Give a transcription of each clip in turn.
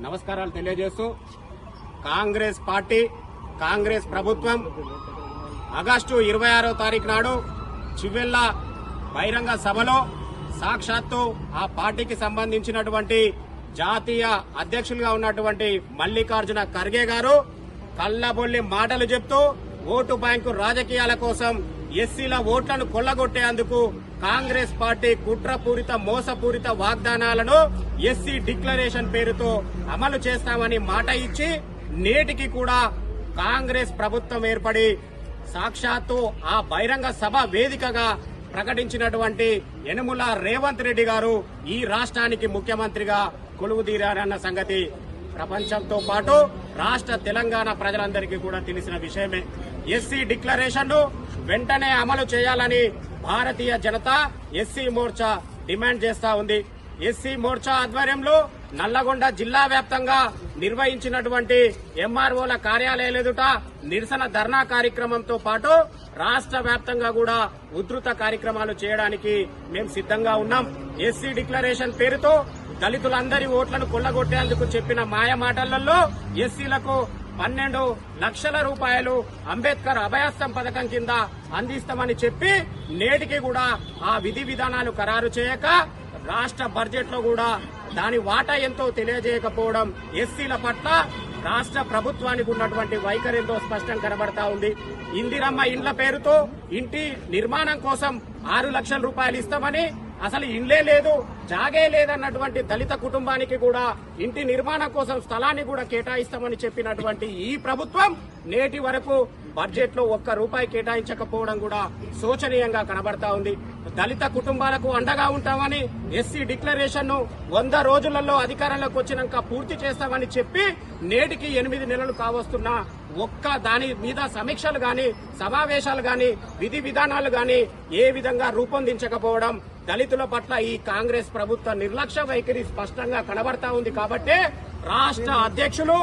నమస్కారాలు తెలియజేస్తూ కాంగ్రెస్ పార్టీ కాంగ్రెస్ ప్రభుత్వం ఆగస్టు ఇరవై ఆరో తారీఖు నాడు చివెల్ల బహిరంగ సభలో సాక్షాత్తు ఆ పార్టీకి సంబంధించినటువంటి జాతీయ అధ్యక్షులుగా ఉన్నటువంటి మల్లికార్జున ఖర్గే గారు కళ్ళబొల్లి మాటలు చెప్తూ ఓటు బ్యాంకు రాజకీయాల కోసం ఎస్సీల ఓట్లను కొల్లగొట్టేందుకు కాంగ్రెస్ పార్టీ కుట్రపూరిత మోసపూరిత వాగ్దానాలను ఎస్సీ డిక్లరేషన్ పేరుతో అమలు చేస్తామని మాట ఇచ్చి నేటికి కూడా కాంగ్రెస్ ప్రభుత్వం ఏర్పడి సాక్షాత్తు ఆ బహిరంగ సభ వేదికగా ప్రకటించినటువంటి యనుముల రేవంత్ రెడ్డి గారు ఈ రాష్ట్రానికి ముఖ్యమంత్రిగా కొలువుదీరారన్న సంగతి ప్రపంచంతో పాటు రాష్ట్ర తెలంగాణ ప్రజలందరికీ కూడా తెలిసిన విషయమే. ఎస్సీ డిక్లరేషన్ను వెంటనే అమలు చేయాలని భారతీయ జనతా ఎస్సీ మోర్చా డిమాండ్ చేస్తా ఉంది. ఎస్సీ మోర్చా ఆధ్వర్యంలో నల్లగొండ జిల్లా వ్యాప్తంగా నిర్వహించినటువంటి ఎంఆర్ఓల కార్యాలయాల ఎదుట నిరసన ధర్నా కార్యక్రమంతో పాటు రాష్ట్ర వ్యాప్తంగా కూడా ఉధృత కార్యక్రమాలు చేయడానికి మేము సిద్ధంగా ఉన్నాం. ఎస్సీ డిక్లరేషన్ పేరుతో దళితులందరి ఓట్లను కొల్లగొట్టేందుకు చెప్పిన మాయ మాటలలో ఎస్సీలకు పన్నెండు లక్షల రూపాయలు అంబేద్కర్ అభయాస్తం పథకం కింద అందిస్తామని చెప్పి నేటికి కూడా ఆ విధి విధానాలు ఖరారు చేయక రాష్ట్ర బడ్జెట్లో కూడా దాని వాటా ఎంతో తెలియజేయకపోవడం ఎస్సీల పట్ల రాష్ట్ర ప్రభుత్వానికి ఉన్నటువంటి వైఖరి ఎంతో స్పష్టం కనబడతా ఉంది. ఇందిరమ్మ ఇండ్ల పేరుతో ఇంటి నిర్మాణం కోసం ఆరు లక్షల రూపాయలు ఇస్తామని అసలు ఇండ్లే లేదు జాగే లేదన్నటువంటి దళిత కుటుంబానికి కూడా ఇంటి నిర్మాణం కోసం స్థలాన్ని కూడా కేటాయిస్తామని చెప్పినటువంటి ఈ ప్రభుత్వం నేటి వరకు బడ్జెట్లో ఒక్క రూపాయి కేటాయించకపోవడం కూడా శోచనీయంగా కనబడతా ఉంది. దళిత కుటుంబాలకు అండగా ఉంటామని ఎస్సీ డిక్లరేషన్ను వంద రోజులలో అధికారంలోకి వచ్చినాక పూర్తి చేస్తామని చెప్పి నేటికి ఎనిమిది నెలలు కావస్తున్నా ఒక్క దాని మీద సమీక్షలు గాని సమావేశాలు గాని విధి విధానాలు గాని ఏ విధంగా రూపొందించకపోవడం దళితుల పట్ల ఈ కాంగ్రెస్ ప్రభుత్వ నిర్లక్ష్య వైఖరి స్పష్టంగా కనబడతా ఉంది కాబట్టి రాష్ట్ర అధ్యక్షులు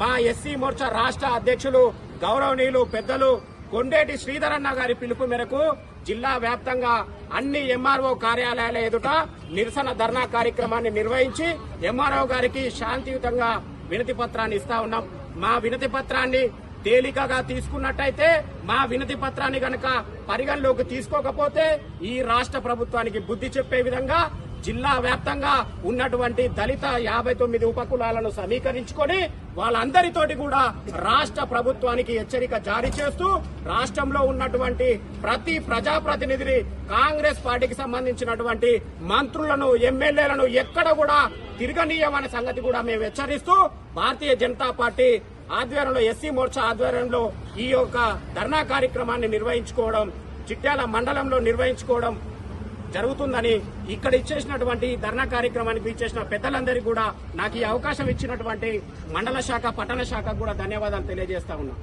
మా ఎస్సీ మోర్చా రాష్ట్ర అధ్యక్షులు గౌరవనీయులు పెద్దలు కొండేటి శ్రీధరన్న గారి పిలుపు మేరకు జిల్లా వ్యాప్తంగా అన్ని ఎంఆర్ఓ కార్యాలయాల ఎదుట నిరసన ధర్నా కార్యక్రమాన్ని నిర్వహించి ఎంఆర్ఓ గారికి శాంతియుతంగా వినతి పత్రాన్ని ఇస్తా ఉన్నాం. మా వినతి పత్రాన్ని తేలికగా తీసుకున్నట్టయితే మా వినతి పత్రాన్ని గనక పరిగణలోకి తీసుకోకపోతే ఈ రాష్ట్ర ప్రభుత్వానికి బుద్ధి చెప్పే విధంగా జిల్లా వ్యాప్తంగా ఉన్నటువంటి దళిత యాభై తొమ్మిది ఉపకులాలను సమీకరించుకొని వాళ్ళందరితోటి కూడా రాష్ట్ర ప్రభుత్వానికి హెచ్చరిక జారీ చేస్తూ రాష్ట్రంలో ఉన్నటువంటి ప్రతి ప్రజాప్రతినిధిని కాంగ్రెస్ పార్టీకి సంబంధించినటువంటి మంత్రులను ఎమ్మెల్యేలను ఎక్కడ కూడా తిరగనీయమనే సంగతి కూడా మేము హెచ్చరిస్తూ భారతీయ జనతా పార్టీ ఆధ్వర్యంలో ఎస్సీ మోర్చా ఆధ్వర్యంలో ఈ యొక్క ధర్నా కార్యక్రమాన్ని నిర్వహించుకోవడం చిట్యాల మండలంలో నిర్వహించుకోవడం జరుగుతుందని ఇక్కడ ఇచ్చేసినటువంటి ధర్నా కార్యక్రమానికి ఇచ్చేసిన పెద్దలందరికీ కూడా నాకు ఈ అవకాశం ఇచ్చినటువంటి మండల శాఖ పట్టణ శాఖ కూడా ధన్యవాదాలు తెలియజేస్తా ఉన్నా.